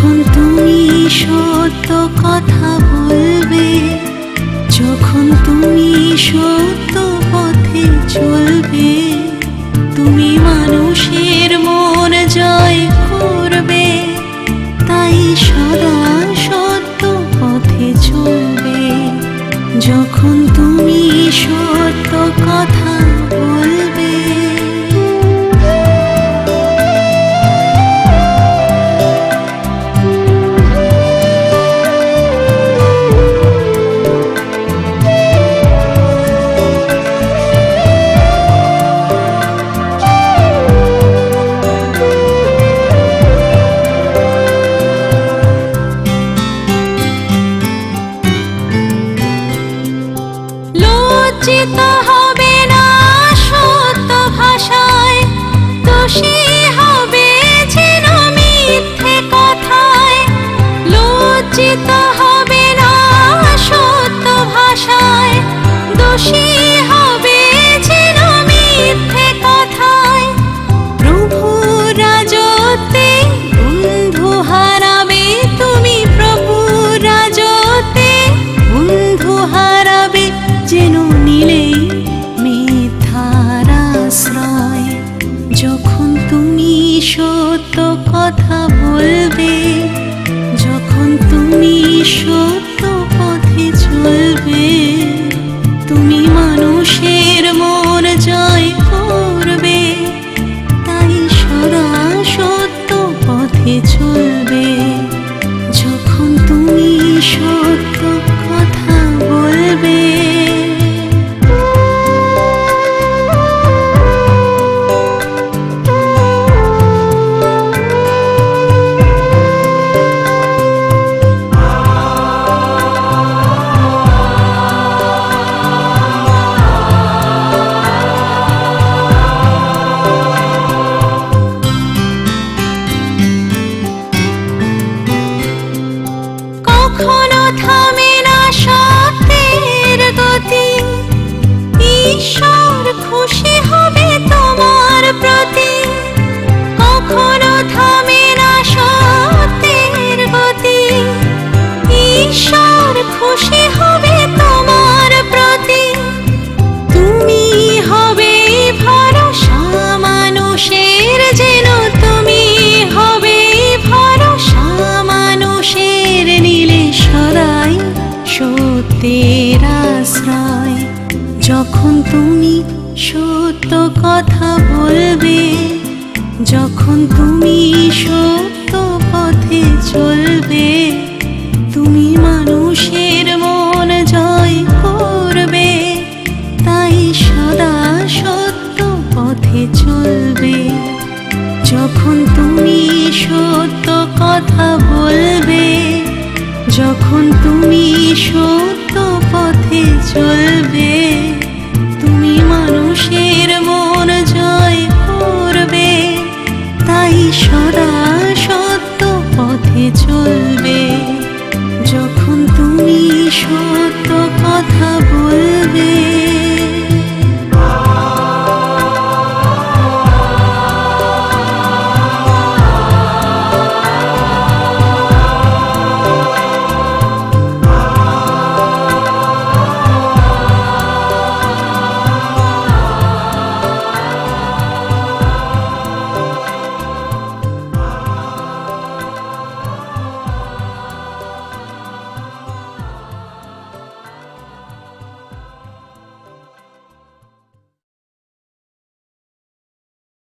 যখন তুমি সত্য কথা বলবে, যখন তুমি সত্য পথে চলবে, তুমি মানুষের মন জয় করবে, তাই সদা সত্য পথে চলবে। যখন তুমি সত্য কথা चेता কথা কখনো থামে না সত্যের গতি। ঈশ্বর খুশি হবে তোমার প্রতি। যখন তুমি সত্য কথা বলবে, যখন তুমি সত্য পথে চলবে, তুমি মানুষের মন জয় করবে, তাই সদা সত্য পথে চলবে। যখন তুমি সত্য কথা বলবে, যখন তুমি সত্য পথে চলবে সত্য কথা